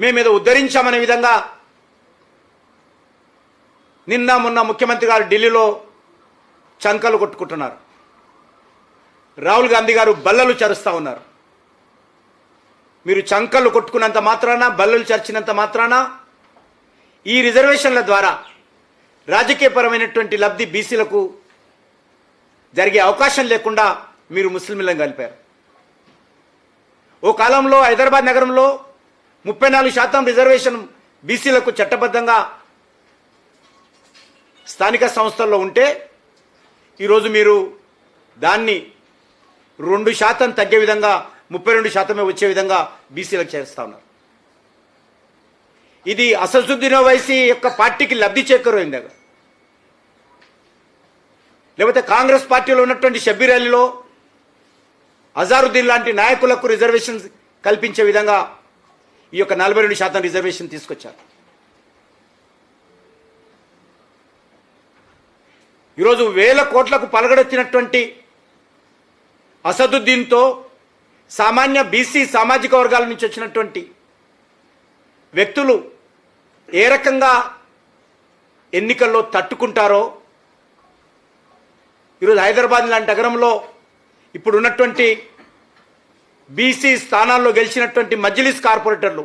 మేము ఏదో ఉద్ధరించామనే విధంగా నిన్న మొన్న ముఖ్యమంత్రి గారు ఢిల్లీలో చంకలు కొట్టుకుంటున్నారు. రాహుల్ గాంధీ గారు బల్లలు చరుస్తూ ఉన్నారు. మీరు చంకలు కొట్టుకున్నంత మాత్రాన బల్లలు చర్చినంత మాత్రాన? ఈ రిజర్వేషన్ల ద్వారా రాజకీయపరమైనటువంటి లబ్ధి బీసీలకు జరిగే అవకాశం లేకుండా మీరు ముస్లింలను కలిపారు. ఓ కాలంలో హైదరాబాద్ నగరంలో ముప్పై నాలుగు శాతం రిజర్వేషన్ బీసీలకు చట్టబద్ధంగా స్థానిక సంస్థల్లో ఉంటే ఈరోజు మీరు దాన్ని రెండు శాతం తగ్గే విధంగా ముప్పై రెండు శాతమే వచ్చే విధంగా బీసీలకు చేరుస్తా ఉన్నారు. ఇది అసదుద్దీన్ వైసీ యొక్క పార్టీకి లబ్ధి చేకూరైంది. లేకపోతే కాంగ్రెస్ పార్టీలో ఉన్నటువంటి షబ్బీర్ అలీలో అజారుద్దీన్ లాంటి నాయకులకు రిజర్వేషన్ కల్పించే విధంగా ఈ యొక్క నలభై రెండు శాతం రిజర్వేషన్ తీసుకొచ్చారు. ఈరోజు వేల కోట్లకు పలగడొచ్చినటువంటి అసదుద్దీన్తో సామాన్య బీసీ సామాజిక వర్గాల నుంచి వచ్చినటువంటి వ్యక్తులు ఏ రకంగా ఎన్నికల్లో తట్టుకుంటారో ఈరోజు హైదరాబాద్ లాంటి నగరంలో ఇప్పుడున్నటువంటి బీసీ స్థానాల్లో గెలిచినటువంటి మజ్లిస్ కార్పొరేటర్లు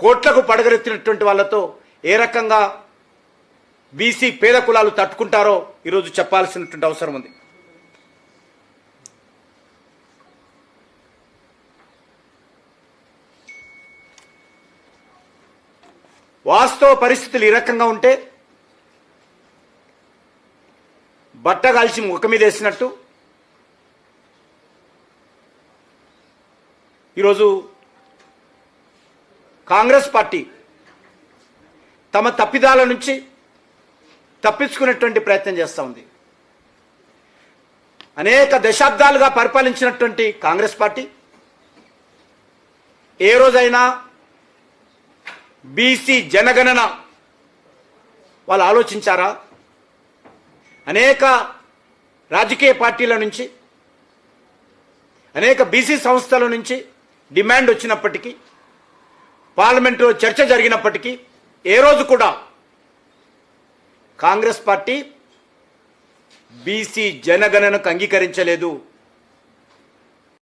కోట్లకు పడగరెత్తినటువంటి వాళ్ళతో ఏ రకంగా బీసీ పేద కులాలు తట్టుకుంటారో ఈరోజు చెప్పాల్సినటువంటి అవసరం ఉంది. వాస్తవ పరిస్థితులు ఈ రకంగా ఉంటే బట్ట కాల్చి ముఖం మీద వేసినట్టు ఈరోజు కాంగ్రెస్ పార్టీ తమ తప్పిదాల నుంచి తప్పించుకునేటువంటి ప్రయత్నం చేస్తూ ఉంది. అనేక దశాబ్దాలుగా పరిపాలించినటువంటి కాంగ్రెస్ పార్టీ ఏ రోజైనా బీసీ జనగణన వాళ్ళు ఆలోచించారా? అనేక రాజకీయ పార్టీల నుంచి అనేక బీసీ సంస్థల నుంచి డిమాండ్ వచ్చినప్పటికీ పార్లమెంటులో చర్చ జరిగినప్పటికీ ఏ రోజు కూడా కాంగ్రెస్ పార్టీ బీసీ జనగణనకు అంగీకరించలేదు.